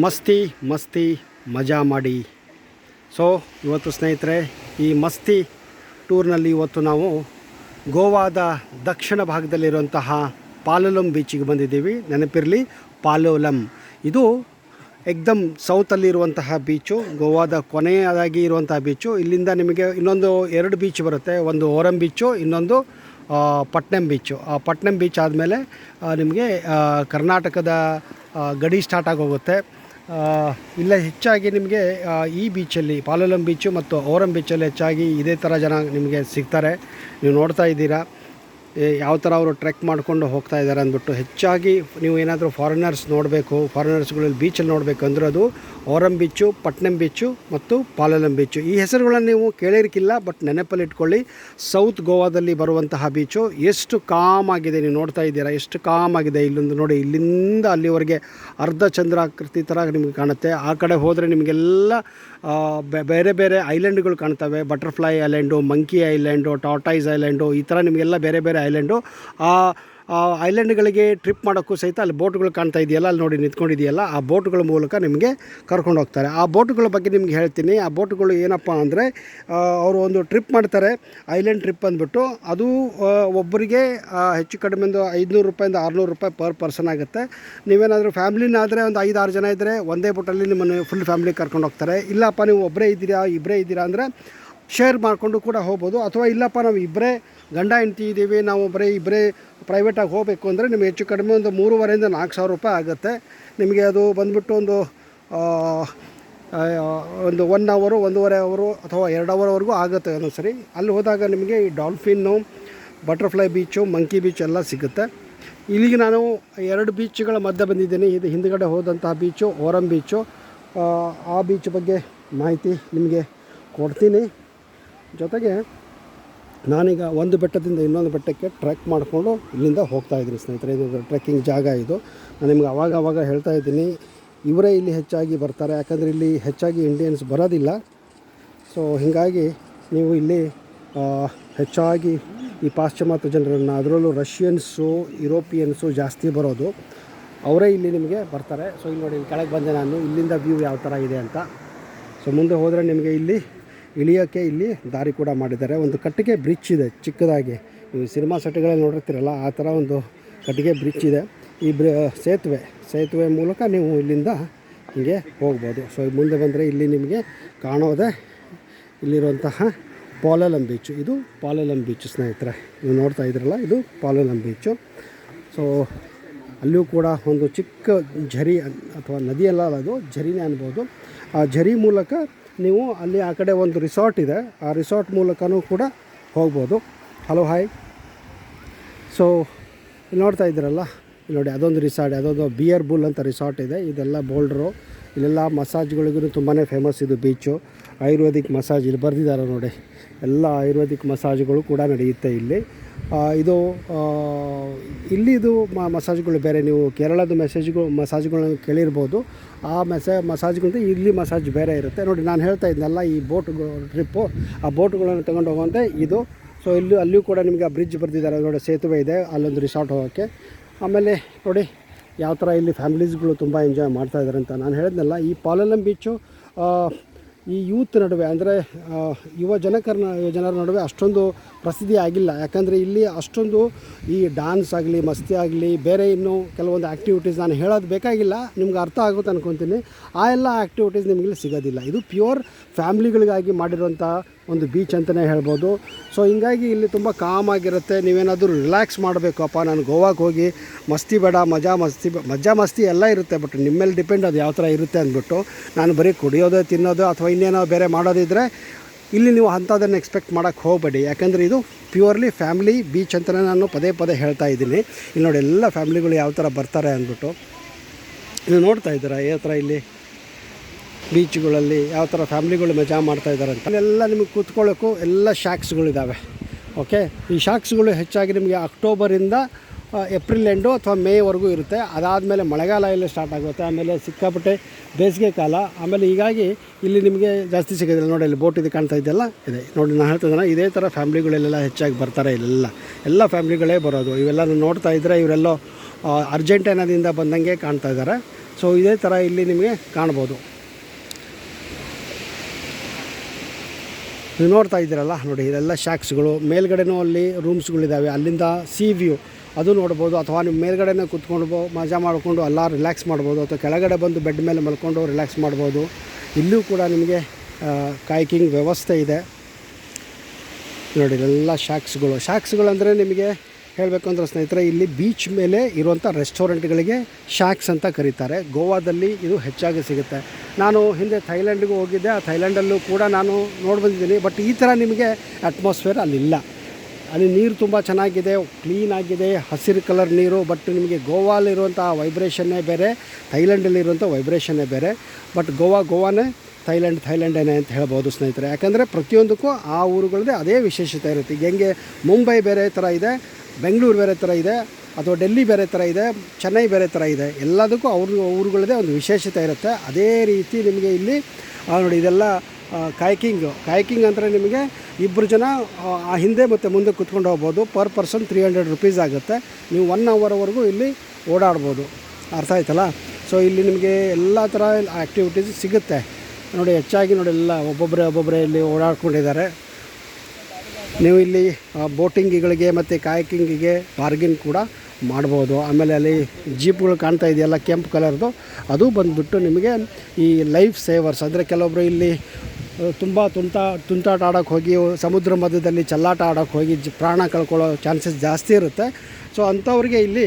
ಮಸ್ತಿ ಮಸ್ತಿ, ಮಜಾ ಮಾಡಿ. ಸೊ ಇವತ್ತು ಸ್ನೇಹಿತರೆ, ಈ ಮಸ್ತಿ ಟೂರ್ನಲ್ಲಿ ಇವತ್ತು ನಾವು ಗೋವಾದ ದಕ್ಷಿಣ ಭಾಗದಲ್ಲಿರುವಂತಹ ಪಾಲೊಲಂ ಬೀಚಿಗೆ ಬಂದಿದ್ದೀವಿ. ನೆನಪಿರಲಿ, ಪಾಲೋಲಂ. ಇದು ಎಕ್ದಮ್ ಸೌತಲ್ಲಿರುವಂತಹ ಬೀಚು, ಗೋವಾದ ಕೊನೆಯದಾಗಿ ಇರುವಂತಹ ಬೀಚು. ಇಲ್ಲಿಂದ ನಿಮಗೆ ಇನ್ನೊಂದು ಎರಡು ಬೀಚ್ ಬರುತ್ತೆ. ಒಂದು ಓರಂ ಬೀಚು, ಇನ್ನೊಂದು ಪಟ್ನಂ ಬೀಚು. ಆ, ಪಟ್ನಂ ಬೀಚ್ ಆದಮೇಲೆ ನಿಮಗೆ ಕರ್ನಾಟಕದ ಗಡಿ ಸ್ಟಾರ್ಟ್ ಆಗೋಗುತ್ತೆ. ಇಲ್ಲ, ಹೆಚ್ಚಾಗಿ ನಿಮಗೆ ಈ ಬೀಚಲ್ಲಿ ಪಾಲೋಲಂ ಬೀಚು ಮತ್ತು ಓರಂ ಬೀಚಲ್ಲಿ ಹೆಚ್ಚಾಗಿ ಇದೇ ಥರ ಜನ ನಿಮಗೆ ಸಿಗ್ತಾರೆ. ನೀವು ನೋಡ್ತಾ ಇದ್ದೀರಾ. ಯಾವ ಥರ ಅವರು ಟ್ರೆಕ್ ಮಾಡಿಕೊಂಡು ಹೋಗ್ತಾ ಇದ್ದಾರೆ ಅಂದ್ಬಿಟ್ಟು ಹೆಚ್ಚಾಗಿ ನೀವು ಏನಾದರೂ ಫಾರಿನರ್ಸ್ ನೋಡಬೇಕು ಫಾರಿನರ್ಸ್ಗಳಲ್ಲಿ ಬೀಚಲ್ಲಿ ನೋಡಬೇಕು ಅಂದ್ರೆ ಅದು ಓರಂ ಬೀಚು, ಪಟ್ನಂ ಬೀಚು ಮತ್ತು ಪಾಲಲಂ ಬೀಚು. ಈ ಹೆಸರುಗಳನ್ನು ನೀವು ಕೇಳಿರ್ಕಿಲ್ಲ, ಬಟ್ ನೆನಪಲ್ಲಿ ಇಟ್ಕೊಳ್ಳಿ. ಸೌತ್ ಗೋವಾದಲ್ಲಿ ಬರುವಂತಹ ಬೀಚು ಎಷ್ಟು ಕಾಮ್ ಆಗಿದೆ ನೀವು ನೋಡ್ತಾ ಇದ್ದೀರಾ? ಎಷ್ಟು ಕಾಮ್ ಆಗಿದೆ ಇಲ್ಲೊಂದು ನೋಡಿ. ಇಲ್ಲಿಂದ ಅಲ್ಲಿವರೆಗೆ ಅರ್ಧ ಚಂದ್ರಾಕೃತಿ ಥರ ನಿಮಗೆ ಕಾಣುತ್ತೆ. ಆ ಕಡೆ ಹೋದರೆ ನಿಮಗೆಲ್ಲ ಬೇರೆ ಬೇರೆ ಐಲ್ಯಾಂಡ್ಗಳು ಕಾಣ್ತವೆ. Butterfly island, monkey island, tortoise island, ಈ ಥರ ನಿಮಗೆಲ್ಲ ಬೇರೆ ಬೇರೆ ಐಲ್ಯಾಂಡು. ಆ ಆ ಐಲ್ಯಾಂಡ್ಗಳಿಗೆ ಟ್ರಿಪ್ ಮಾಡೋಕ್ಕೂ ಸಹಿತ ಅಲ್ಲಿ ಬೋಟ್ಗಳು ಕಾಣ್ತಾ ಇದೆಯಲ್ಲ, ಅಲ್ಲಿ ನೋಡಿ ನಿಂತ್ಕೊಂಡಿದೆಯಲ್ಲ, ಆ ಬೋಟ್ಗಳ ಮೂಲಕ ನಿಮಗೆ ಕರ್ಕೊಂಡು ಹೋಗ್ತಾರೆ. ಆ ಬೋಟ್ಗಳ ಬಗ್ಗೆ ನಿಮ್ಗೆ ಹೇಳ್ತೀನಿ. ಆ ಬೋಟ್ಗಳು ಏನಪ್ಪ ಅಂದರೆ ಅವರು ಒಂದು ಟ್ರಿಪ್ ಮಾಡ್ತಾರೆ, ಐಲ್ಯಾಂಡ್ ಟ್ರಿಪ್ ಅಂದ್ಬಿಟ್ಟು. ಅದು ಒಬ್ಬರಿಗೆ ಹೆಚ್ಚು ಕಡಿಮೆ ಒಂದು ಐದುನೂರು ರೂಪಾಯಿಂದ ಆರುನೂರು ರೂಪಾಯಿ ಪರ್ ಪರ್ಸನ್ ಆಗುತ್ತೆ. ನೀವೇನಾದರೂ ಫ್ಯಾಮ್ಲಿನಾದರೆ ಒಂದು ಐದು ಆರು ಜನ ಇದ್ದರೆ ಒಂದೇ ಬೋಟಲ್ಲಿ ನಿಮ್ಮನ್ನು ಫುಲ್ ಫ್ಯಾಮಿಲಿ ಕರ್ಕೊಂಡು ಹೋಗ್ತಾರೆ. ಇಲ್ಲಪ್ಪ, ನೀವು ಒಬ್ಬರೇ ಇದ್ದೀರಾ ಇಬ್ಬರೇ ಇದ್ದೀರಾ ಅಂದರೆ, ಶೇರ್ ಮಾಡಿಕೊಂಡು ಕೂಡ ಹೋಗ್ಬೋದು. ಅಥವಾ ಇಲ್ಲಪ್ಪ ನಾವು ಇಬ್ಬರೇ ಗಂಡ, ಹೆಂಡ್ತಿ ಇದ್ದೀವಿ ನಾವು ಬರೀ ಇಬ್ಬರೇ ಪ್ರೈವೇಟಾಗಿ ಹೋಗಬೇಕು ಅಂದರೆ ನಿಮಗೆ ಹೆಚ್ಚು ಕಡಿಮೆ ಒಂದು ಮೂರುವರೆಯಿಂದ ನಾಲ್ಕು ಸಾವಿರ ರೂಪಾಯಿ ಆಗುತ್ತೆ. ನಿಮಗೆ ಅದು ಬಂದುಬಿಟ್ಟು ಒಂದು ಒಂದು ಒನ್ ಅವರು ಒಂದೂವರೆ ಅವರು ಅಥವಾ ಎರಡು ಅವರ್ವರೆಗೂ ಆಗುತ್ತೆ ಒಂದೊಂದು ಸರಿ ಅಲ್ಲಿ ಹೋದಾಗ ನಿಮಗೆ ಈ dolphin butterfly beach monkey beach ಎಲ್ಲ ಸಿಗುತ್ತೆ. ಇಲ್ಲಿಗೆ ನಾನು ಎರಡು ಬೀಚ್ಗಳ ಮಧ್ಯೆ ಬಂದಿದ್ದೀನಿ. ಇದು ಹಿಂದುಗಡೆ ಹೋದಂತಹ ಬೀಚು ಓರಂ ಬೀಚು ಆ ಬೀಚ್ ಬಗ್ಗೆ ಮಾಹಿತಿ ನಿಮಗೆ ಕೊಡ್ತೀನಿ. ಜೊತೆಗೆ ನಾನೀಗ ಒಂದು ಬೆಟ್ಟದಿಂದ ಇನ್ನೊಂದು ಬೆಟ್ಟಕ್ಕೆ ಟ್ರೆಕ್ ಮಾಡಿಕೊಂಡು ಇಲ್ಲಿಂದ ಹೋಗ್ತಾ ಇದ್ದೀನಿ ಸ್ನೇಹಿತರೆ. ಇದು ಟ್ರೆಕ್ಕಿಂಗ್ ಜಾಗ ಇದು. ನಾನು ನಿಮ್ಗೆ ಅವಾಗ ಅವಾಗ ಹೇಳ್ತಾ ಇದ್ದೀನಿ, ಇವರೇ ಇಲ್ಲಿ ಹೆಚ್ಚಾಗಿ ಬರ್ತಾರೆ. ಯಾಕಂದರೆ ಇಲ್ಲಿ ಹೆಚ್ಚಾಗಿ ಇಂಡಿಯನ್ಸ್ ಬರೋದಿಲ್ಲ. ಸೊ ಹೀಗಾಗಿ ನೀವು ಇಲ್ಲಿ ಹೆಚ್ಚಾಗಿ ಈ ಪಾಶ್ಚಿಮಾತ್ಯ ಜನರನ್ನು, ಅದರಲ್ಲೂ ರಷ್ಯನ್ಸು ಯುರೋಪಿಯನ್ಸು ಜಾಸ್ತಿ ಬರೋದು. ಅವರೇ ಇಲ್ಲಿ ನಿಮಗೆ ಬರ್ತಾರೆ. ಸೊ ಇಲ್ಲಿ ನೋಡಿ, ಕೆಳಗೆ ಬಂದೆ ನಾನು. ಇಲ್ಲಿಂದ ವ್ಯೂ ಯಾವ ಥರ ಇದೆ ಅಂತ. ಸೊ ಮುಂದೆ ಹೋದರೆ ನಿಮಗೆ ಇಲ್ಲಿ ಇಳಿಯೋಕ್ಕೆ ಇಲ್ಲಿ ದಾರಿ ಕೂಡ ಮಾಡಿದ್ದಾರೆ. ಒಂದು ಕಟ್ಟಿಗೆ ಬ್ರಿಡ್ಜ್ ಇದೆ, ಚಿಕ್ಕದಾಗಿ. ನೀವು ಸಿನಿಮಾ ಸೆಟ್ಗಳಲ್ಲಿ ನೋಡಿರ್ತೀರಲ್ಲ, ಆ ಥರ ಒಂದು ಕಟ್ಟಿಗೆ ಬ್ರಿಡ್ಜ್ ಇದೆ. ಈ ಬ್ರ, ಸೇತುವೆ ಸೇತುವೆ ಮೂಲಕ ನೀವು ಇಲ್ಲಿಂದ ಹೀಗೆ ಹೋಗ್ಬೋದು. ಸೊ ಮುಂದೆ ಬಂದರೆ ಇಲ್ಲಿ ನಿಮಗೆ ಕಾಣೋದೇ ಇಲ್ಲಿರುವಂತಹ ಪಾಲಲಂ ಬೀಚು ಇದು ಪಾಲಲಂ ಬೀಚ್ ಸ್ನೇಹಿತರೆ. ನೀವು ನೋಡ್ತಾ ಇದ್ರಲ್ಲ ಇದು ಪಾಲಲಂ ಬೀಚು ಸೊ ಅಲ್ಲಿಯೂ ಕೂಡ ಒಂದು ಚಿಕ್ಕ ಝರಿ ಅಥವಾ ನದಿಯಲ್ಲ ಅದು, ಝರಿನೇ ಅನ್ಬೋದು. ಆ ಝರಿ ಮೂಲಕ ನೀವು ಅಲ್ಲಿ ಆ ಕಡೆ ಒಂದು ರಿಸಾರ್ಟ್ ಇದೆ. ಆ ರಿಸಾರ್ಟ್ ಮೂಲಕನೂ ಕೂಡ ಹೋಗ್ಬೋದು. ಹಲೋ ಹಾಯ್ ಸೊ ನೋಡ್ತಾ ಇದ್ದೀರಲ್ಲ? ನೋಡಿ, ಅದೊಂದು ರಿಸಾರ್ಟ್ ಅದೊಂದು ಬಿಯರ್ ಬುಲ್ ಅಂತ ರಿಸಾರ್ಟ್ ಇದೆ. ಇದೆಲ್ಲ ಬೋಲ್ಡ್ರು ಇಲ್ಲೆಲ್ಲ ಮಸಾಜ್ಗಳಿಗೂ ತುಂಬಾ ಫೇಮಸ್ ಇದು ಬೀಚು ಆಯುರ್ವೇದಿಕ್ ಮಸಾಜ್ ಇಲ್ಲಿ ಬರೆದಿದ್ದಾರೆ ನೋಡಿ. ಎಲ್ಲ ಆಯುರ್ವೇದಿಕ್ ಮಸಾಜ್ಗಳು ಕೂಡ ನಡೆಯುತ್ತೆ ಇಲ್ಲಿ. ಇದು ಇಲ್ಲಿದು ಮಸಾಜ್ಗಳು ಬೇರೆ. ನೀವು ಕೇರಳದ ಮೆಸೇಜ್ಗಳು, ಮಸಾಜ್ಗಳನ್ನು ಕೇಳಿರ್ಬೋದು. ಆ ಮೆಸೇ ಮಸಾಜ್ಗಿಂತ ಇಲ್ಲಿ ಮಸಾಜ್ ಬೇರೆ ಇರುತ್ತೆ. ನೋಡಿ, ನಾನು ಹೇಳ್ತಾ ಇದ್ನಲ್ಲ ಈ ಬೋಟ್ ಟ್ರಿಪ್ಪು. ಆ ಬೋಟ್ಗಳನ್ನು ತಗೊಂಡು ಹೋಗುವಂತೆ ಇದು, ಸೊ ಇಲ್ಲಿ ಅಲ್ಲಿಯೂ ಕೂಡ ನಿಮಗೆ ಆ ಬ್ರಿಡ್ಜ್ ಬರೆದಿದ್ದಾರೆ ನೋಡಿ, ಸೇತುವೆ ಇದೆ, ಅಲ್ಲೊಂದು ರಿಸಾರ್ಟ್ ಹೋಗೋಕ್ಕೆ. ಆಮೇಲೆ ನೋಡಿ ಯಾವ ಥರ ಇಲ್ಲಿ ಫ್ಯಾಮಿಲೀಸ್ಗಳು ತುಂಬ ಎಂಜಾಯ್ ಮಾಡ್ತಾ ಇದ್ದಾರೆ ಅಂತ ನಾನು ಹೇಳಿದ್ನಲ್ಲ. ಈ ಪಾಲಲಂ ಬೀಚು ಈ ಯೂತ್ ನಡುವೆ, ಅಂದರೆ ಯುವ ಜನಕರ ಜನರ ನಡುವೆ ಅಷ್ಟೊಂದು ಪ್ರಸಿದ್ಧಿ ಆಗಿಲ್ಲ. ಯಾಕಂದರೆ ಇಲ್ಲಿ ಅಷ್ಟೊಂದು ಈ ಡಾನ್ಸ್ ಆಗಲಿ, ಮಸ್ತಿ ಆಗಲಿ, ಬೇರೆ ಇನ್ನೂ ಕೆಲವೊಂದು ಆ್ಯಕ್ಟಿವಿಟೀಸ್ ನಾನು ಹೇಳೋದು ಬೇಕಾಗಿಲ್ಲ. ನಿಮ್ಗೆ ಅರ್ಥ ಆಗುತ್ತೆ ಅನ್ಕೊತೀನಿ. ಆ ಎಲ್ಲ ಆ್ಯಕ್ಟಿವಿಟೀಸ್ ನಿಮಗೆ ಇಲ್ಲಿ ಸಿಗೋದಿಲ್ಲ. ಇದು ಪ್ಯೂರ್ ಫ್ಯಾಮ್ಲಿಗಳಿಗಾಗಿ ಮಾಡಿರುವಂಥ ಒಂದು ಬೀಚ್ ಅಂತಲೇ ಹೇಳ್ಬೋದು. ಸೊ ಹಿಂಗಾಗಿ ಇಲ್ಲಿ ತುಂಬ ಕಾಮ್ ಆಗಿರುತ್ತೆ. ನೀವೇನಾದರೂ ರಿಲ್ಯಾಕ್ಸ್ ಮಾಡಬೇಕಪ್ಪ. ನಾನು ಗೋವಾಗೆ ಹೋಗಿ ಮಸ್ತಿ ಬೇಡ, ಮಜಾ ಮಸ್ತಿ ಮಜಾ ಮಸ್ತಿ ಎಲ್ಲ ಇರುತ್ತೆ ಬಟ್ ನಿಮ್ಮ ಮೇಲೆ ಡಿಪೆಂಡ್ ಅದು ಯಾವ ಥರ ಇರುತ್ತೆ ಅಂದ್ಬಿಟ್ಟು ನಾನು ಬರೀ ಕುಡಿಯೋದು, ತಿನ್ನೋದು ಅಥವಾ ಇನ್ನೇನೋ ಬೇರೆ ಮಾಡೋದಿದ್ರೆ ಇಲ್ಲಿ ನೀವು ಅಂಥದ್ದನ್ನು ಎಕ್ಸ್ಪೆಕ್ಟ್ ಮಾಡೋಕ್ಕೆ ಹೋಗಬೇಡಿ. ಯಾಕಂದರೆ ಇದು ಪ್ಯೂರ್ಲಿ ಫ್ಯಾಮ್ಲಿ ಬೀಚ್ ಅಂತಲೇ ನಾನು ಪದೇ ಪದೇ ಹೇಳ್ತಾ ಇದ್ದೀನಿ. ಇಲ್ಲಿ ನೋಡಿ ಎಲ್ಲ ಫ್ಯಾಮ್ಲಿಗಳು ಯಾವ ಥರ ಬರ್ತಾರೆ ಅಂದ್ಬಿಟ್ಟು. ನೀವು ನೋಡ್ತಾ ಇದ್ದೀರಾ ಯಾವ ಥರ ಇಲ್ಲಿ? ಬೀಚ್ಗಳಲ್ಲಿ ಯಾವ ಥರ ಫ್ಯಾಮ್ಲಿಗಳು ಮಜಾ ಮಾಡ್ತಾ ಇದ್ದಾರೆ ಅಂತ. ಅಲ್ಲೆಲ್ಲ ನಿಮಗೆ ಕೂತ್ಕೊಳ್ಳೋಕ್ಕೂ ಎಲ್ಲ ಶಾಕ್ಸ್ಗಳಿದ್ದಾವೆ ಓಕೆ? ಈ ಶಾಕ್ಸ್ಗಳು ಹೆಚ್ಚಾಗಿ ನಿಮಗೆ ಅಕ್ಟೋಬರಿಂದ ಏಪ್ರಿಲ್ ಎಂಡು ಅಥವಾ ಮೇವರೆಗೂ ಇರುತ್ತೆ. ಅದಾದಮೇಲೆ ಮಳೆಗಾಲ ಎಲ್ಲ ಸ್ಟಾರ್ಟ್ ಆಗುತ್ತೆ. ಆಮೇಲೆ ಸಿಕ್ಕಾಪಟ್ಟೆ ಬೇಸಿಗೆ ಕಾಲ. ಆಮೇಲೆ ಹೀಗಾಗಿ ಇಲ್ಲಿ ನಿಮಗೆ ಜಾಸ್ತಿ ಸಿಗೋದಿಲ್ಲ. ನೋಡಿ ಇಲ್ಲಿ ಬೋಟ್ ಇದು ಕಾಣ್ತಾ ಇದೆಯಲ್ಲ? ಇದೆ. ನೋಡಿ, ನಾನು ಹೇಳ್ತಿದ್ದಾನೆ ಇದೇ ಥರ ಫ್ಯಾಮ್ಲಿಗಳೆಲ್ಲ ಹೆಚ್ಚಾಗಿ ಬರ್ತಾರೆ ಇಲ್ಲೆಲ್ಲ. ಎಲ್ಲ ಫ್ಯಾಮ್ಲಿಗಳೇ ಬರೋದು. ಇವೆಲ್ಲ ನೋಡ್ತಾ ಇದ್ದರೆ ಇವರೆಲ್ಲೋ ಅರ್ಜೆಂಟೈನಾದಿಂದ ಬಂದಂಗೆ ಕಾಣ್ತಾ ಇದ್ದಾರೆ. ಸೊ, ಇದೇ ಥರ ಇಲ್ಲಿ ನಿಮಗೆ ಕಾಣ್ಬೋದು. ನೀವು ನೋಡ್ತಾ ಇದ್ದೀರಲ್ಲ, ನೋಡಿ, ಇದೆಲ್ಲ ಶಾಕ್ಸ್ಗಳು. ಮೇಲ್ಗಡೆನೂ ಅಲ್ಲಿ ರೂಮ್ಸ್ಗಳಿದ್ದಾವೆ. ಅಲ್ಲಿಂದ ಸಿ ವ್ಯೂ. ಅದು ನೋಡ್ಬೋದು. ಅಥವಾ ನೀವು ಮೇಲ್ಗಡೆನೇ ಕೂತ್ಕೊಂಡು ಮಜಾ ಮಾಡಿಕೊಂಡು ಎಲ್ಲ ರಿಲ್ಯಾಕ್ಸ್ ಮಾಡ್ಬೋದು. ಅಥವಾ ಕೆಳಗಡೆ ಬಂದು ಬೆಡ್ ಮೇಲೆ ಮಲ್ಕೊಂಡು ರಿಲ್ಯಾಕ್ಸ್ ಮಾಡ್ಬೋದು. ಇಲ್ಲೂ ಕೂಡ ನಿಮಗೆ ಕಾಯ್ಕಿಂಗ್ ವ್ಯವಸ್ಥೆ ಇದೆ. ನೋಡಿ, ಇದೆಲ್ಲ ಶಾಕ್ಸ್ಗಳು. ಶಾಕ್ಸ್ಗಳಂದರೆ ನಿಮಗೆ ಹೇಳಬೇಕು ಅಂದರೆ ಸ್ನೇಹಿತರೆ, ಇಲ್ಲಿ ಬೀಚ್ ಮೇಲೆ ಇರುವಂಥ ರೆಸ್ಟೋರೆಂಟ್ಗಳಿಗೆ ಶಾಕ್ಸ್ ಅಂತ ಕರೀತಾರೆ. ಗೋವಾದಲ್ಲಿ ಇದು ಹೆಚ್ಚಾಗಿ ಸಿಗುತ್ತೆ. ನಾನು ಹಿಂದೆ ಥೈಲ್ಯಾಂಡ್ಗೂ ಹೋಗಿದ್ದೆ. ಆ ಥೈಲ್ಯಾಂಡಲ್ಲೂ ಕೂಡ ನಾನು ನೋಡಿ ಬಂದಿದ್ದೀನಿ ಬಟ್ ಈ ಥರ ನಿಮಗೆ ಅಟ್ಮಾಸ್ಫಿಯರ್ ಅಲ್ಲಿಲ್ಲ. ಅಲ್ಲಿ ನೀರು ತುಂಬ ಚೆನ್ನಾಗಿದೆ ಕ್ಲೀನ್ ಆಗಿದೆ, ಹಸಿರು ಕಲರ್ ನೀರು ಬಟ್ ನಿಮಗೆ ಗೋವಾಲಿರುವಂಥ ವೈಬ್ರೇಷನ್ನೇ ಬೇರೆ ಥೈಲ್ಯಾಂಡಲ್ಲಿರುವಂಥ ವೈಬ್ರೇಷನ್ನೇ ಬೇರೆ. ಬಟ್ ಗೋವಾ, ಗೋವಾನೇ ಥೈಲ್ಯಾಂಡ್, ಥೈಲ್ಯಾಂಡೇನೆ ಅಂತ ಹೇಳ್ಬೋದು ಸ್ನೇಹಿತರೆ. ಯಾಕಂದರೆ ಪ್ರತಿಯೊಂದಕ್ಕೂ ಆ ಊರುಗಳದ್ದೇ ಅದೇ ವಿಶೇಷತೆ ಇರುತ್ತೆ. ಹೆಂಗೆ ಮುಂಬೈ ಬೇರೆ ಥರ ಇದೆ ಬೆಂಗಳೂರು ಬೇರೆ ಥರ ಇದೆ ಅಥವಾ ಡೆಲ್ಲಿ ಬೇರೆ ಥರ ಇದೆ ಚೆನ್ನೈ ಬೇರೆ ಥರ ಇದೆ. ಎಲ್ಲದಕ್ಕೂ ಅವ್ರ ಊರುಗಳದೇ ಒಂದು ವಿಶೇಷತೆ ಇರುತ್ತೆ. ಅದೇ ರೀತಿ ನಿಮಗೆ ಇಲ್ಲಿ ನೋಡಿ ಇದೆಲ್ಲ ಕಾಯ್ಕಿಂಗು. ಕಾಯ್ಕಿಂಗ್ ಅಂದರೆ ನಿಮಗೆ ಇಬ್ಬರು ಜನ ಆ, ಹಿಂದೆ ಮತ್ತು ಮುಂದೆ ಕುತ್ಕೊಂಡು ಹೋಗ್ಬೋದು. Per person three hundred rupees ಆಗುತ್ತೆ. ನೀವು ಒನ್ ಅವರ್ವರೆಗೂ ಇಲ್ಲಿ ಓಡಾಡ್ಬೋದು. ಅರ್ಥ ಆಯ್ತಲ್ಲ? ಸೊ ಇಲ್ಲಿ ನಿಮಗೆ ಎಲ್ಲ ಥರ ಆ್ಯಕ್ಟಿವಿಟೀಸ್ ಸಿಗುತ್ತೆ. ನೋಡಿ ಹೆಚ್ಚಾಗಿ ನೋಡಿ ಎಲ್ಲ ಒಬ್ಬೊಬ್ಬರೇ ಒಬ್ಬೊಬ್ಬರೇ ಇಲ್ಲಿ ಓಡಾಡ್ಕೊಂಡಿದ್ದಾರೆ. ನೀವು ಇಲ್ಲಿ ಬೋಟಿಂಗಿಗಳಿಗೆ ಮತ್ತು ಕಾಯಕಿಂಗಿಗೆ ಬಾರ್ಗಿನ್ ಕೂಡ ಮಾಡ್ಬೋದು. ಆಮೇಲೆ ಅಲ್ಲಿ ಜೀಪ್ಗಳು ಕಾಣ್ತಾ ಇದೆಯಲ್ಲ, ಕೆಂಪು ಕಲರ್ದು. ಅದು ಬಂದುಬಿಟ್ಟು ನಿಮಗೆ ಈ ಲೈಫ್ ಸೇವರ್ಸ್ ಅಂದರೆ ಕೆಲವೊಬ್ಬರು ಇಲ್ಲಿ ತುಂಬ ತುಂಟ, ತುಂಟಾಟ ಆಡೋಕ್ಕೆ ಹೋಗಿ, ಸಮುದ್ರ ಮಧ್ಯದಲ್ಲಿ ಚಲ್ಲಾಟ ಆಡೋಕ್ಕೆ ಹೋಗಿ ಪ್ರಾಣ ಕಳ್ಕೊಳ್ಳೋ ಚಾನ್ಸಸ್ ಜಾಸ್ತಿ ಇರುತ್ತೆ. ಸೊ ಅಂಥವ್ರಿಗೆ ಇಲ್ಲಿ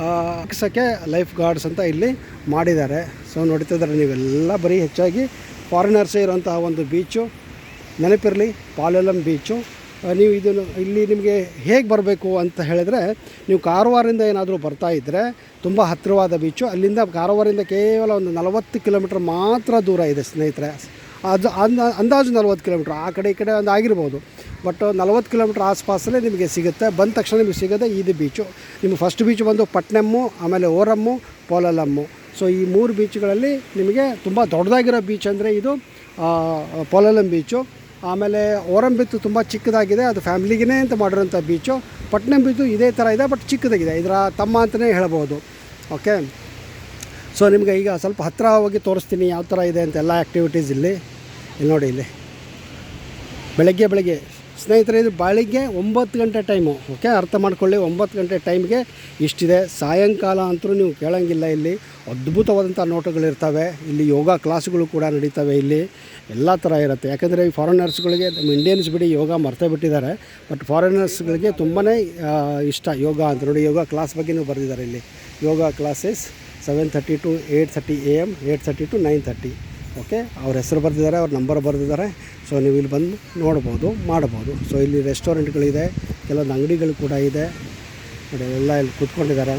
ಹಾಕ್ಸೋಕ್ಕೆ ಲೈಫ್ ಗಾರ್ಡ್ಸ್ ಅಂತ ಇಲ್ಲಿ ಮಾಡಿದ್ದಾರೆ. ಸೊ ನೋಡ್ತಿದ್ದಾರೆ ನೀವೆಲ್ಲ ಬರೀ ಹೆಚ್ಚಾಗಿ ಫಾರಿನರ್ಸೇ ಇರುವಂತಹ ಒಂದು ಬೀಚು ನೆನಪಿರಲಿ, ಪಾಲೆಲಂ ಬೀಚು ನೀವು ಇದನ್ನು ಇಲ್ಲಿ ನಿಮಗೆ ಹೇಗೆ ಬರಬೇಕು ಅಂತ ಹೇಳಿದ್ರೆ, ನೀವು ಕಾರವಾರಿಂದ ಏನಾದರೂ ಬರ್ತಾ ಇದ್ದರೆ ತುಂಬ ಹತ್ತಿರವಾದ ಬೀಚು ಅಲ್ಲಿಂದ ಕಾರವಾರಿಂದ ಕೇವಲ ಒಂದು ನಲವತ್ತು ಕಿಲೋಮೀಟ್ರ್ ಮಾತ್ರ ದೂರ ಇದೆ ಸ್ನೇಹಿತರೆ. ಅದು ಅಂದ, ಅಂದಾಜು ನಲ್ವತ್ತು ಕಿಲೋಮೀಟ್ರ್ ಆ ಕಡೆ ಈ ಕಡೆ ಒಂದು ಆಗಿರ್ಬೋದು. ಬಟ್ ನಲ್ವತ್ತು ಕಿಲೋಮೀಟ್ರ್ ಆಸ್ಪಾಸಲ್ಲೇ ನಿಮಗೆ ಸಿಗುತ್ತೆ. ಬಂದ ತಕ್ಷಣ ನಿಮಗೆ ಸಿಗೋದೇ ಇದು ಬೀಚು ನಿಮಗೆ ಫಸ್ಟ್ ಬೀಚ್ ಬಂದು ಪಟ್ನಮ್ಮು, ಆಮೇಲೆ ಓರಮ್ಮು ಪೋಲಲಮ್ಮು ಸೊ ಈ ಮೂರು ಬೀಚ್ಗಳಲ್ಲಿ ನಿಮಗೆ ತುಂಬ ದೊಡ್ಡದಾಗಿರೋ ಬೀಚ್ ಅಂದರೆ ಇದು ಪೋಲಲಮ್ ಪೋಲಲಂ ಬೀಚು ಆಮೇಲೆ ಓರಂಬಿತ್ತು ತುಂಬ ಚಿಕ್ಕದಾಗಿದೆ, ಅದು ಫ್ಯಾಮ್ಲಿಗೇ ಅಂತ ಮಾಡಿರೋಂಥ ಬೀಚು ಪಟ್ಟಣ ಬೀಚು ಇದೇ ಥರ ಇದೆ ಬಟ್ ಚಿಕ್ಕದಾಗಿದೆ. ಇದರ ತಮ್ಮ ಅಂತಲೇ ಹೇಳ್ಬೋದು ಓಕೆ ಸೊ ನಿಮಗೆ ಈಗ ಸ್ವಲ್ಪ ಹತ್ತಿರ ಹೋಗಿ ತೋರಿಸ್ತೀನಿ ಯಾವ ಥರ ಇದೆ ಅಂತ ಎಲ್ಲ ಆ್ಯಕ್ಟಿವಿಟೀಸ್ ಇಲ್ಲಿ. ಇಲ್ಲಿ ನೋಡಿ ಇಲ್ಲಿ. ಬೆಳಗ್ಗೆ ಬೆಳಗ್ಗೆ. ಸ್ನೇಹಿತರೆ, ಇದು ಬೆಳಿಗ್ಗೆ ಒಂಬತ್ತು ಗಂಟೆ ಟೈಮು ಓಕೆ ಅರ್ಥ ಮಾಡ್ಕೊಳ್ಳಿ, ಒಂಬತ್ತು ಗಂಟೆ ಟೈಮ್ಗೆ ಇಷ್ಟಿದೆ. ಸಾಯಂಕಾಲ ಅಂತೂ ನೀವು ಕೇಳೋಂಗಿಲ್ಲ ಇಲ್ಲಿ. ಅದ್ಭುತವಾದಂಥ ನೋಟಗಳಿರ್ತವೆ. ಇಲ್ಲಿ ಯೋಗ ಕ್ಲಾಸ್ಗಳು ಕೂಡ ನಡೀತವೆ ಇಲ್ಲಿ. ಎಲ್ಲ ಥರ ಇರುತ್ತೆ. ಯಾಕಂದರೆ ಈ ಫಾರಿನರ್ಸ್ಗಳಿಗೆ ನಮ್ಮ ಇಂಡಿಯನ್ಸ್ ಬಿಡಿ ಯೋಗ ಮರ್ತೇ ಬಿಟ್ಟಿದ್ದಾರೆ. ಬಟ್ ಫಾರಿನರ್ಸ್ಗಳಿಗೆ ತುಂಬಾ ಇಷ್ಟ ಯೋಗ ಅಂತ. ನೋಡಿ, ಯೋಗ ಕ್ಲಾಸ್ ಬಗ್ಗೆನೂ ಬರೆದಿದ್ದಾರೆ ಇಲ್ಲಿ. Yoga classes seven thirty to eight thirty A M eight thirty to nine thirty okay ಅವ್ರ ಹೆಸರು ಬರೆದಿದ್ದಾರೆ, ಅವ್ರ ನಂಬರ್ ಬರೆದಿದ್ದಾರೆ. ಸೊ ನೀವು ಇಲ್ಲಿ ಬಂದು ನೋಡ್ಬೋದು, ಮಾಡ್ಬೋದು. ಸೊ ಇಲ್ಲಿ ರೆಸ್ಟೋರೆಂಟ್ಗಳಿದೆ ಕೆಲವೊಂದು ಅಂಗಡಿಗಳು ಕೂಡ ಇದೆ. ನೋಡಿ, ಎಲ್ಲ ಇಲ್ಲಿ ಕೂತ್ಕೊಂಡಿದ್ದಾರೆ.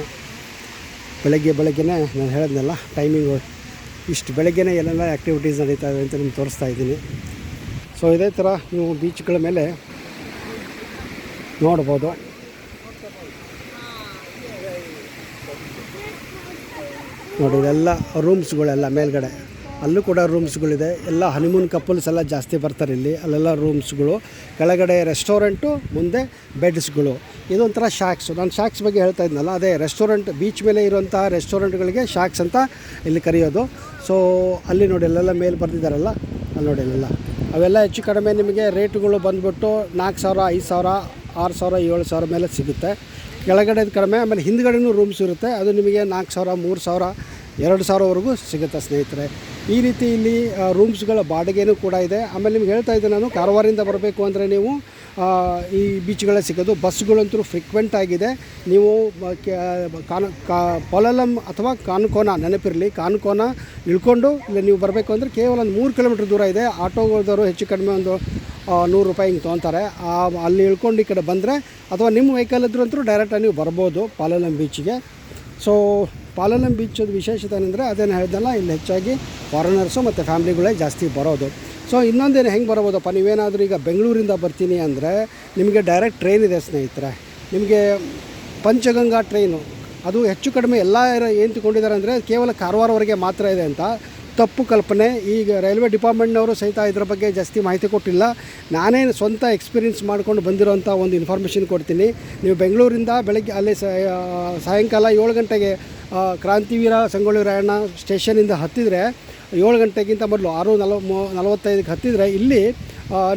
ಬೆಳಗ್ಗೆ, ಬೆಳಗ್ಗೆನೇ ನಾನು ಹೇಳಿದ್ನಲ್ಲ ಟೈಮಿಂಗು ಇಷ್ಟು ಬೆಳಗ್ಗೆನೇ ಎಲ್ಲೆಲ್ಲ ಆ್ಯಕ್ಟಿವಿಟೀಸ್ ನಡೀತಾ ಇದೆ ಅಂತ ನಿಮ್ಗೆ ತೋರಿಸ್ತಾ ಇದ್ದೀನಿ. ಸೊ ಇದೇ ಥರ ನೀವು ಬೀಚ್ಗಳ ಮೇಲೆ ನೋಡ್ಬೋದು. ನೋಡಿ, ಇದೆಲ್ಲ ರೂಮ್ಸ್ಗಳೆಲ್ಲ ಮೇಲ್ಗಡೆ. ಅಲ್ಲೂ ಕೂಡ ರೂಮ್ಸ್ಗಳಿದೆ. ಎಲ್ಲ ಹನಿಮೂನ್ ಕಪಲ್ಸ್ ಎಲ್ಲ ಜಾಸ್ತಿ ಬರ್ತಾರೆ ಇಲ್ಲಿ. ಅಲ್ಲೆಲ್ಲ ರೂಮ್ಸ್ಗಳು. ಕೆಳಗಡೆ ರೆಸ್ಟೋರೆಂಟು ಮುಂದೆ ಬೆಡ್ಸ್ಗಳು ಇದೊಂಥರ ಶಾಕ್ಸು ನಾನು ಶಾಕ್ಸ್ ಬಗ್ಗೆ ಹೇಳ್ತಾ ಇದ್ನಲ್ಲ, ಅದೇ ರೆಸ್ಟೋರೆಂಟ್ ಬೀಚ್ ಮೇಲೆ ಇರುವಂಥ ರೆಸ್ಟೋರೆಂಟ್ಗಳಿಗೆ ಶಾಕ್ಸ್ ಅಂತ ಇಲ್ಲಿ ಕರೆಯೋದು. ಸೊ ಅಲ್ಲಿ ನೋಡಿ, ಅಲ್ಲೆಲ್ಲ ಮೇಲೆ ಬರ್ತಿದ್ದಾರಲ್ಲ ಅಲ್ಲಿ ನೋಡಿ, ಅಲ್ಲೆಲ್ಲ. ಅವೆಲ್ಲ ಹೆಚ್ಚು ಕಡಿಮೆ ನಿಮಗೆ ರೇಟ್ಗಳು ಬಂದುಬಿಟ್ಟು ನಾಲ್ಕು ಸಾವಿರ, ಐದು ಸಾವಿರ, ಆರು ಸಾವಿರ, ಏಳು ಸಾವಿರ ಮೇಲೆ ಸಿಗುತ್ತೆ. ಕೆಳಗಡೆದು ಕಡಿಮೆ, ಆಮೇಲೆ ಹಿಂದ್ಗಡೆನೂ ರೂಮ್ಸ್ ಇರುತ್ತೆ. ಅದು ನಿಮಗೆ ನಾಲ್ಕು ಸಾವಿರ, ಮೂರು ಸಾವಿರ ಎರಡು ಸಾವಿರವರೆಗೂ ಸಿಗುತ್ತೆ ಸ್ನೇಹಿತರೆ. ಈ ರೀತಿ ಇಲ್ಲಿ ರೂಮ್ಸ್ಗಳ ಬಾಡಿಗೆನೂ ಕೂಡ ಇದೆ. ಆಮೇಲೆ ನಿಮ್ಗೆ ಹೇಳ್ತಾ ಇದ್ದೆ ನಾನು ಕಾರವಾರಿಂದ ಬರಬೇಕು ಅಂದರೆ ನೀವು ಈ ಬೀಚ್ಗಳೇ ಸಿಗೋದು. ಬಸ್ಗಳಂತೂ ಫ್ರೀಕ್ವೆಂಟ್ ಆಗಿದೆ. ನೀವು ಕಾನ್, ಕಾ ಅಥವಾ ಕಾನ್ಕೋನ ನೆನಪಿರಲಿ. ಕಾನ್ಕೋನ ಇಳ್ಕೊಂಡು ಇಲ್ಲಿ ನೀವು ಬರಬೇಕು ಅಂದರೆ ಕೇವಲ ಒಂದು ಮೂರು ಕಿಲೋಮೀಟ್ರ್ ದೂರ ಇದೆ. ಆಟೋದವರು ಹೆಚ್ಚು ಕಡಿಮೆ ಒಂದು ನೂರು ರೂಪಾಯಿ ಹಿಂಗೆ ತೊಗೊತಾರೆ. ಅಲ್ಲಿ ಇಳ್ಕೊಂಡು ಈ ಕಡೆ ಬಂದರೆ ಅಥವಾ ನಿಮ್ಮ ವೆಹಿಕಲ್ ಇದ್ರೂ ಅಂತೂ ಡೈರೆಕ್ಟಾಗಿ ನೀವು ಬರ್ಬೋದು ಪಾಲಲಂ ಬೀಚಿಗೆ ಸೊ ಪಾಲಲಂ ಬೀಚದ ವಿಶೇಷತೆ ಏನಂದರೆ ಅದೇನು ಹೇಳ್ದಲ್ಲ, ಇಲ್ಲಿ ಹೆಚ್ಚಾಗಿ ಫಾರಿನರ್ಸು ಮತ್ತು ಫ್ಯಾಮ್ಲಿಗಳೇ ಜಾಸ್ತಿ ಬರೋದು. ಸೊ ಇನ್ನೊಂದೇನು ಹೆಂಗೆ ಬರ್ಬೋದಪ್ಪ? ನೀವೇನಾದರೂ ಈಗ ಬೆಂಗಳೂರಿಂದ ಬರ್ತೀನಿ ಅಂದರೆ ನಿಮಗೆ ಡೈರೆಕ್ಟ್ ಟ್ರೈನ್ ಇದೆ ಸ್ನೇಹಿತರೆ. ನಿಮಗೆ ಪಂಚಗಂಗಾ ಟ್ರೈನು ಅದು ಹೆಚ್ಚು ಕಡಿಮೆ ಎಲ್ಲ ಏನು ತಗೊಂಡಿದ್ದಾರೆ ಅಂದರೆ ಕೇವಲ ಕಾರವಾರವರೆಗೆ ಮಾತ್ರ ಇದೆ ಅಂತ. ತಪ್ಪು ಕಲ್ಪನೆ. ಈಗ ರೈಲ್ವೆ ಡಿಪಾರ್ಟ್ಮೆಂಟ್ನವರು ಸಹಿತ ಇದರ ಬಗ್ಗೆ ಜಾಸ್ತಿ ಮಾಹಿತಿ ಕೊಟ್ಟಿಲ್ಲ. ನಾನೇ ಸ್ವಂತ ಎಕ್ಸ್ಪೀರಿಯನ್ಸ್ ಮಾಡ್ಕೊಂಡು ಬಂದಿರೋಂಥ ಒಂದು ಇನ್ಫಾರ್ಮೇಷನ್ ಕೊಡ್ತೀನಿ. ನೀವು ಬೆಂಗಳೂರಿಂದ ಬೆಳಗ್ಗೆ ಅಲ್ಲಿ ಸಾಯಂಕಾಲ ಏಳು ಗಂಟೆಗೆ ಕ್ರಾಂತಿವೀರ ಸಂಗೊಳ್ಳಿ ರಾಯಣ್ಣ ಸ್ಟೇಷನಿಂದ ಹತ್ತಿದರೆ, ಏಳು ಗಂಟೆಗಿಂತ ಮೊದಲು ಆರು ನಲವತ್ತೈದಕ್ಕೆ ಹತ್ತಿದರೆ ಇಲ್ಲಿ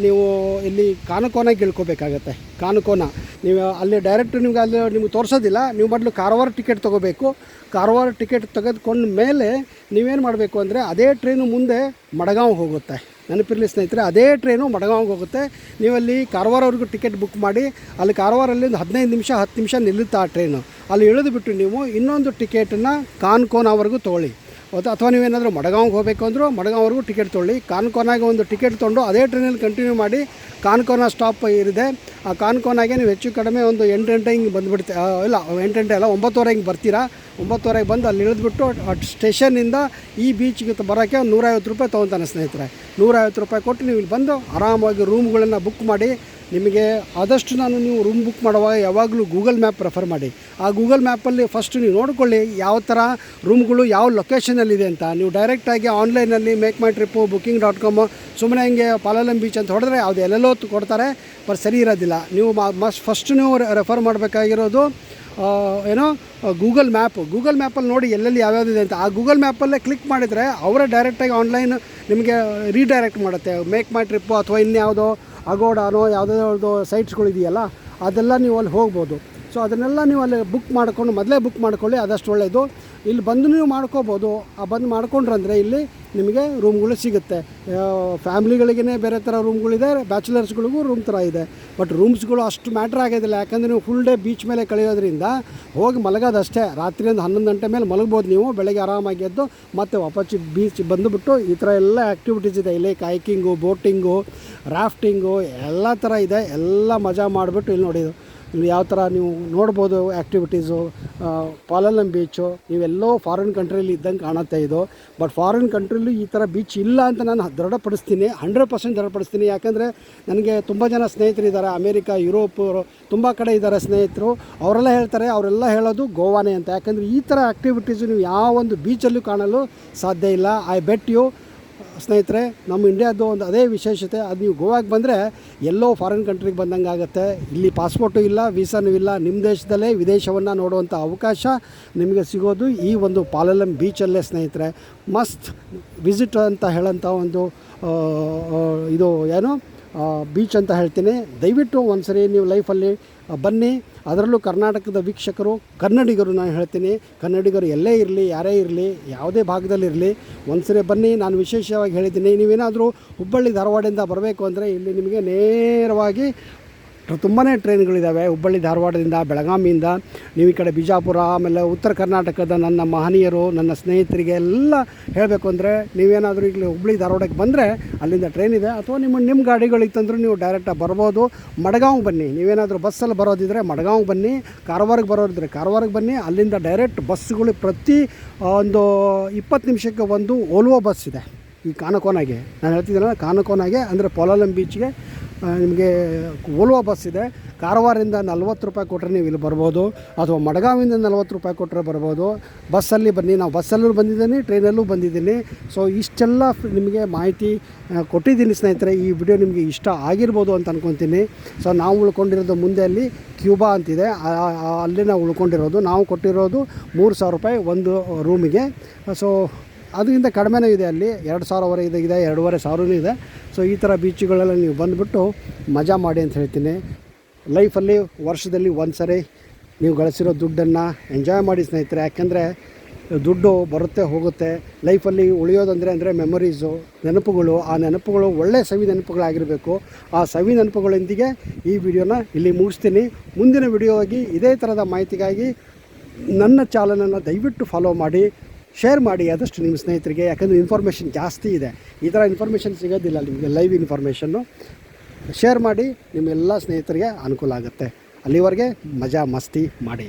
ನೀವು ಇಲ್ಲಿ ಕಾನಕೋನ ಇಳ್ಕೊಬೇಕಾಗತ್ತೆ ಕಾನಕೋನ. ನೀವು ಅಲ್ಲಿ ಡೈರೆಕ್ಟ್ ನಿಮ್ಗೆ ಅಲ್ಲಿ ನಿಮ್ಗೆ ತೋರಿಸೋದಿಲ್ಲ. ನೀವು ಮೊದಲು ಕಾರವಾರ ಟಿಕೆಟ್ ತೊಗೋಬೇಕು. ಕಾರವಾರ ಟಿಕೆಟ್ ತೆಗೆದುಕೊಂಡ ಮೇಲೆ ನೀವೇನು ಮಾಡಬೇಕು ಅಂದರೆ ಅದೇ ಟ್ರೈನು ಮುಂದೆ ಮಡಗಾಂವ್ ಹೋಗುತ್ತೆ. ನೆನಪಿರಲಿ ಸ್ನೇಹಿತರೆ, ಅದೇ ಟ್ರೈನು ಮಡಗಾಂವ್ಗೆ ಹೋಗುತ್ತೆ. ನೀವಲ್ಲಿ ಕಾರವಾರವರೆಗೂ ಟಿಕೆಟ್ ಬುಕ್ ಮಾಡಿ, ಅಲ್ಲಿ ಕಾರವಾರಲ್ಲಿ ಒಂದು ಹದಿನೈದು ನಿಮಿಷ, ಹತ್ತು ನಿಮಿಷ ನಿಲ್ಲುತ್ತೆ ಆ ಟ್ರೈನು ಅಲ್ಲಿ ಇಳಿದುಬಿಟ್ಟು ನೀವು ಇನ್ನೊಂದು ಟಿಕೆಟನ್ನು ಕಾನ್ಕೋನವರೆಗೂ ತೊಗೊಳ್ಳಿ. ಅಥವಾ ಅಥವಾ ನೀವೇನಾದರೂ ಮಡಗಾಂವ್ಗೆ ಹೋಗಬೇಕು ಅಂದರೂ ಮಡಗಾಂವ್ವರೆಗೂ ಟಿಕೆಟ್ ತೊಗೊಳ್ಳಿ. ಕಾನ್ಕೋನಾಗೆ ಒಂದು ಟಿಕೆಟ್ ತೊಗೊಂಡು ಅದೇ ಟ್ರೈನಲ್ಲಿ ಕಂಟಿನ್ಯೂ ಮಾಡಿ ಕಾನ್ಕೋನ ಸ್ಟಾಪ್ ಇರಿದೆ. ಆ ಕಾನ್ಕೋನಾಗೆ ನೀವು ಹೆಚ್ಚು ಕಡಿಮೆ ಒಂದು ಎಂಟು ಗಂಟೆ ಹಿಂಗೆ ಬಂದುಬಿಡ್ತೀ ಇಲ್ಲ, ಎಂಟು ಗಂಟೆ ಅಲ್ಲ, ಒಂಬತ್ತುವರೆ ಹಿಂಗೆ ಬರ್ತೀರಾ. ಒಂಬತ್ತುವರೆಗೆ ಬಂದು ಅಲ್ಲಿ ಇಳಿದ್ಬಿಟ್ಟು ಸ್ಟೇಷನ್ನಿಂದ ಈ ಬೀಚ್ಗೆ ಬರೋಕ್ಕೆ ಒಂದು ನೂರೈವತ್ತು ರೂಪಾಯಿ ತೊಗೊತಾನೆ ಸ್ನೇಹಿತರೆ. ನೂರೈವತ್ತು ರೂಪಾಯಿ ಕೊಟ್ಟು ನೀವು ಇಲ್ಲಿ ಬಂದು ಆರಾಮಾಗಿ ರೂಮ್ಗಳನ್ನು ಬುಕ್ ಮಾಡಿ ನಿಮಗೆ ಆದಷ್ಟು ನಾನು ನೀವು ರೂಮ್ ಬುಕ್ ಮಾಡುವಾಗ ಯಾವಾಗಲೂ ಗೂಗಲ್ ಮ್ಯಾಪ್ ಪ್ರಿಫರ್ ಮಾಡಿ. ಆ ಗೂಗಲ್ ಮ್ಯಾಪಲ್ಲಿ ಫಸ್ಟ್ ನೀವು ನೋಡ್ಕೊಳ್ಳಿ, ಯಾವ ಥರ ರೂಮ್ಗಳು ಯಾವ ಲೊಕೇಶನಲ್ಲಿದೆ ಅಂತ. ನೀವು ಡೈರೆಕ್ಟಾಗಿ ಆನ್ಲೈನಲ್ಲಿ make my trip booking dot com ಸುಮ್ಮನೆ ಹಿಂಗೆ ಪಾಲಲಂ ಬೀಚ್ ಅಂತ ಹೊಡೆದ್ರೆ ಯಾವುದು ಎಲ್ಲೆಲ್ಲೋ ಕೊಡ್ತಾರೆ ಬಟ್ ಸರಿ ಇರೋದಿಲ್ಲ. ನೀವು ಮಸ್ಟ್ ಫಸ್ಟ್ ನೀವು ರೆಫರ್ ಮಾಡಬೇಕಾಗಿರೋದು ಏನೋ ಗೂಗಲ್ ಮ್ಯಾಪ್ ಗೂಗಲ್ ಮ್ಯಾಪಲ್ಲಿ ನೋಡಿ ಎಲ್ಲೆಲ್ಲಿ ಯಾವ್ಯಾವುದಿದೆ ಅಂತ. ಆ ಗೂಗಲ್ ಮ್ಯಾಪಲ್ಲೇ ಕ್ಲಿಕ್ ಮಾಡಿದರೆ ಅವರೇ ಡೈರೆಕ್ಟಾಗಿ ಆನ್ಲೈನ್ ನಿಮಗೆ ರೀಡೈರೆಕ್ಟ್ ಮಾಡುತ್ತೆ. ಮೇಕ್ ಮೈ ಟ್ರಿಪ್ಪು ಅಥವಾ ಇನ್ಯಾವುದೋ ಅಗೋಡಾನೋ ಯಾವುದೇ ಯಾವುದೋ ಸೈಟ್ಸ್ಗಳಿದೆಯಲ್ಲ, ಅದೆಲ್ಲ ನೀವು ಅಲ್ಲಿ ಹೋಗ್ಬೋದು. ಸೊ ಅದನ್ನೆಲ್ಲ ನೀವು ಅಲ್ಲಿ ಬುಕ್ ಮಾಡ್ಕೊಂಡು, ಮೊದಲೇ ಬುಕ್ ಮಾಡ್ಕೊಳ್ಳಿ ಆದಷ್ಟು ಒಳ್ಳೆಯದು ಇಲ್ಲಿ ಬಂದು ನೀವು ಮಾಡ್ಕೋಬೋದು. ಆ ಬಂದು ಮಾಡ್ಕೊಂಡ್ರಂದರೆ ಇಲ್ಲಿ ನಿಮಗೆ ರೂಮ್ಗಳು ಸಿಗುತ್ತೆ. ಫ್ಯಾಮ್ಲಿಗಳಿಗೇ ಬೇರೆ ಥರ ರೂಮ್ಗಳಿದೆ ಬ್ಯಾಚುಲರ್ಸ್ಗಳಿಗೂ ರೂಮ್ ಥರ ಇದೆ. ಬಟ್ ರೂಮ್ಸ್ಗಳು ಅಷ್ಟು ಮ್ಯಾಟ್ರ್ ಆಗೋದಿಲ್ಲ. ಯಾಕಂದರೆ ನೀವು ಫುಲ್ ಡೇ ಬೀಚ್ ಮೇಲೆ ಕಳೆಯೋದ್ರಿಂದ ಹೋಗಿ ಮಲಗೋದಷ್ಟೇ. ರಾತ್ರಿ ಒಂದು ಹನ್ನೊಂದು ಗಂಟೆ ಮೇಲೆ ಮಲಗ್ಬೋದು ನೀವು, ಬೆಳಗ್ಗೆ ಆರಾಮಾಗಿ ಎದ್ದು ಮತ್ತೆ ವಾಪಸ್ ಬೀಚ್ ಬಂದುಬಿಟ್ಟು ಈ ಥರ ಎಲ್ಲ ಆ್ಯಕ್ಟಿವಿಟೀಸ್ ಇದೆ. ಇಲ್ಲಿ ಕೈಕಿಂಗು ಬೋಟಿಂಗು ರಾಫ್ಟಿಂಗು ಎಲ್ಲ ಥರ ಇದೆ. ಎಲ್ಲ ಮಜಾ ಮಾಡಿಬಿಟ್ಟು ಇಲ್ಲಿ ನೋಡಿ ನೀವು ಯಾವ ಥರ ನೀವು ನೋಡ್ಬೋದು ಆ್ಯಕ್ಟಿವಿಟೀಸು ಪಾಲಲಂ ಬೀಚು ನೀವೆಲ್ಲೋ ಫಾರಿನ್ ಕಂಟ್ರಿಲಿ ಇದ್ದಂಗೆ ಕಾಣುತ್ತೆ ಇದು. ಬಟ್ ಫಾರಿನ್ ಕಂಟ್ರಿಲೂ ಈ ಥರ ಬೀಚ್ ಇಲ್ಲ ಅಂತ ನಾನು ದೃಢಪಡಿಸ್ತೀನಿ ಹಂಡ್ರೆಡ್ ಪರ್ಸೆಂಟ್ ದೃಢಪಡಿಸ್ತೀನಿ. ಯಾಕಂದರೆ ನನಗೆ ತುಂಬ ಜನ ಸ್ನೇಹಿತರು ಇದ್ದಾರೆ ಅಮೇರಿಕಾ, ಯುರೋಪ್, ತುಂಬ ಕಡೆ ಇದ್ದಾರೆ ಸ್ನೇಹಿತರು. ಅವರೆಲ್ಲ ಹೇಳ್ತಾರೆ, ಅವರೆಲ್ಲ ಹೇಳೋದು ಗೋವಾನೇ ಅಂತ. ಯಾಕಂದರೆ ಈ ಥರ ಆ್ಯಕ್ಟಿವಿಟೀಸು ನೀವು ಯಾವ ಒಂದು ಬೀಚಲ್ಲೂ ಕಾಣಲು ಸಾಧ್ಯ ಇಲ್ಲ. ಐ ಬೆಟ್ ಯು ಸ್ನೇಹಿತರೆ, ನಮ್ಮ ಇಂಡಿಯಾದ್ದು ಒಂದು ಅದೇ ವಿಶೇಷತೆ, ಅದು ನೀವು ಗೋವಾಗೆ ಬಂದರೆ ಎಲ್ಲೋ ಫಾರಿನ್ ಕಂಟ್ರಿಗೆ ಬಂದಂಗೆ ಆಗುತ್ತೆ. ಇಲ್ಲಿ ಪಾಸ್ಪೋರ್ಟು ಇಲ್ಲ ವೀಸಾನೂ ಇಲ್ಲ ನಿಮ್ಮ ದೇಶದಲ್ಲೇ ವಿದೇಶವನ್ನು ನೋಡುವಂಥ ಅವಕಾಶ ನಿಮಗೆ ಸಿಗೋದು ಈ ಒಂದು ಪಾಲಲಂ ಬೀಚಲ್ಲೇ ಸ್ನೇಹಿತರೆ. ಮಸ್ತ್ ವಿಸಿಟ್ ಅಂತ ಹೇಳೋಂಥ ಒಂದು ಇದು ಏನು ಬೀಚ್ ಅಂತ ಹೇಳ್ತೀನಿ. ದಯವಿಟ್ಟು ಒಂದ್ಸರಿ ನೀವು ಲೈಫಲ್ಲಿ ಬನ್ನಿ. ಅದರಲ್ಲೂ ಕರ್ನಾಟಕದ ವೀಕ್ಷಕರು, ಕನ್ನಡಿಗರು ನಾನು ಹೇಳ್ತೀನಿ. ಕನ್ನಡಿಗರು ಎಲ್ಲೇ ಇರಲಿ, ಯಾರೇ ಇರಲಿ, ಯಾವುದೇ ಭಾಗದಲ್ಲಿರಲಿ, ಒಂದ್ಸರಿ ಬನ್ನಿ. ನಾನು ವಿಶೇಷವಾಗಿ ಹೇಳಿದ್ದೀನಿ, ನೀವೇನಾದರೂ ಹುಬ್ಬಳ್ಳಿ ಧಾರವಾಡದಿಂದ ಬರಬೇಕು ಅಂದರೆ ಇಲ್ಲಿ ನಿಮಗೆ ನೇರವಾಗಿ ತುಂಬಾ ಟ್ರೈನ್ಗಳಿದ್ದಾವೆ ಹುಬ್ಬಳ್ಳಿ, ಧಾರವಾಡದಿಂದ ಬೆಳಗಾವಿಯಿಂದ ನೀವು ಈ ಕಡೆ ಬಿಜಾಪುರ, ಆಮೇಲೆ ಉತ್ತರ ಕರ್ನಾಟಕದ ನನ್ನ ಮಹನೀಯರು, ನನ್ನ ಸ್ನೇಹಿತರಿಗೆ ಎಲ್ಲ ಹೇಳಬೇಕು ಅಂದರೆ ನೀವೇನಾದರೂ ಇಲ್ಲಿ ಹುಬ್ಬಳ್ಳಿ, ಧಾರವಾಡಕ್ಕೆ ಬಂದರೆ ಅಲ್ಲಿಂದ ಟ್ರೈನ್ ಇದೆ. ಅಥವಾ ನಿಮ್ಮ ನಿಮ್ಮ ಗಾಡಿಗಳಿತ್ತಂದ್ರೂ ನೀವು ಡೈರೆಕ್ಟಾಗಿ ಬರ್ಬೋದು. ಮಡಗಾಂವ್ಗೆ ಬನ್ನಿ. ನೀವೇನಾದರೂ ಬಸ್ಸಲ್ಲಿ ಬರೋದಿದ್ರೆ ಮಡಗಾಂವ್ಗೆ ಬನ್ನಿ. ಕಾರವಾರಕ್ಕೆ ಬರೋದಿದ್ರೆ ಕಾರವಾರಕ್ಕೆ ಬನ್ನಿ. ಅಲ್ಲಿಂದ ಡೈರೆಕ್ಟ್ ಬಸ್ಸುಗಳು ಪ್ರತಿ ಒಂದು ಇಪ್ಪತ್ತು ನಿಮಿಷಕ್ಕೆ ಒಂದು ಓಲ್ವೋ ಬಸ್ ಇದೆ. ಈ ಕಾನಕೋನಾಗೆ. ನಾನು ಹೇಳ್ತಿದ್ದೀನಲ್ಲ, ಕಾನಕೋನಾಗೆ ಅಂದರೆ ಪೊಲಾಲಂ ಬೀಚ್ಗೆ ನಿಮಗೆ ಓಲ್ವೋ ಬಸ್ ಇದೆ. ಕಾರವಾರದಿಂದ ನಲ್ವತ್ತು ರೂಪಾಯಿ ಕೊಟ್ಟರೆ ನೀವು ಇಲ್ಲಿ ಬರ್ಬೋದು. ಅಥವಾ ಮಡಗಾವಿಂದ ನಲ್ವತ್ತು ರೂಪಾಯಿ ಕೊಟ್ಟರೆ ಬರ್ಬೋದು. ಬಸ್ಸಲ್ಲಿ ಬನ್ನಿ. ನಾವು ಬಸ್ಸಲ್ಲೂ ಬಂದಿದ್ದೀನಿ, ಟ್ರೈನಲ್ಲೂ ಬಂದಿದ್ದೀನಿ. ಸೊ ಇಷ್ಟೆಲ್ಲ ನಿಮಗೆ ಮಾಹಿತಿ ಕೊಟ್ಟಿದ್ದೀನಿ ಸ್ನೇಹಿತರೆ. ಈ ವಿಡಿಯೋ ನಿಮಗೆ ಇಷ್ಟ ಆಗಿರ್ಬೋದು ಅಂತ ಅಂದ್ಕೊತೀನಿ ಸೊ ನಾವು ಉಳ್ಕೊಂಡಿರೋದು ಮುಂದೆ ಅಲ್ಲಿ ಕ್ಯೂಬಾ ಅಂತಿದೆ. ಅಲ್ಲಿ ನಾವು ಉಳ್ಕೊಂಡಿರೋದು. ನಾವು ಕೊಟ್ಟಿರೋದು ಮೂರು ಸಾವಿರ ರೂಪಾಯಿ ಒಂದು ರೂಮಿಗೆ ಸೊ ಅದಕ್ಕಿಂತ ಕಡಿಮೆನೂ ಇದೆ ಅಲ್ಲಿ. ಎರಡು ಸಾವಿರವರೆ ಇದೆ ಎರಡೂವರೆ ಸಾವಿರನೂ ಇದೆ. ಸೊ ಈ ಥರ ಬೀಚುಗಳೆಲ್ಲ ನೀವು ಬಂದುಬಿಟ್ಟು ಮಜಾ ಮಾಡಿ ಅಂತ ಹೇಳ್ತೀನಿ. ಲೈಫಲ್ಲಿ ವರ್ಷದಲ್ಲಿ ಒಂದು ಸರಿ ನೀವು ಗಳಿಸಿರೋ ದುಡ್ಡನ್ನು ಎಂಜಾಯ್ ಮಾಡಿ ಸ್ನೇಹಿತರೆ. ಯಾಕೆಂದರೆ ದುಡ್ಡು ಬರುತ್ತೆ, ಹೋಗುತ್ತೆ. ಲೈಫಲ್ಲಿ ಉಳಿಯೋದಂದರೆ ಅಂದರೆ ಮೆಮೊರೀಸು ನೆನಪುಗಳು. ಆ ನೆನಪುಗಳು ಒಳ್ಳೆಯ ಸವಿ ನೆನಪುಗಳಾಗಿರಬೇಕು. ಆ ಸವಿ ನೆನಪುಗಳೊಂದಿಗೆ ಈ ವಿಡಿಯೋನ ಇಲ್ಲಿ ಮುಗಿಸ್ತೀನಿ. ಮುಂದಿನ ವಿಡಿಯೋ ಆಗಿ ಇದೇ ಥರದ ಮಾಹಿತಿಗಾಗಿ ನನ್ನ ಚಾನಲನ್ನು ದಯವಿಟ್ಟು ಫಾಲೋ ಮಾಡಿ. ಶೇರ್ ಮಾಡಿ, ಆದಷ್ಟು ನಿಮ್ಮ ಸ್ನೇಹಿತರಿಗೆ, ಯಾಕಂದರೆ ಇನ್ಫಾರ್ಮೇಷನ್ ಜಾಸ್ತಿ ಇದೆ. ಈ ಥರ ಇನ್ಫಾರ್ಮೇಷನ್ ಸಿಗೋದಿಲ್ಲ ನಿಮಗೆ ಲೈವ್ ಇನ್ಫಾರ್ಮೇಷನ್ನು ಶೇರ್ ಮಾಡಿ ನಿಮ್ಮೆಲ್ಲ ಸ್ನೇಹಿತರಿಗೆ ಅನುಕೂಲ ಆಗುತ್ತೆ. ಅಲ್ಲಿವರೆಗೆ ಮಜಾ ಮಸ್ತಿ ಮಾಡಿ.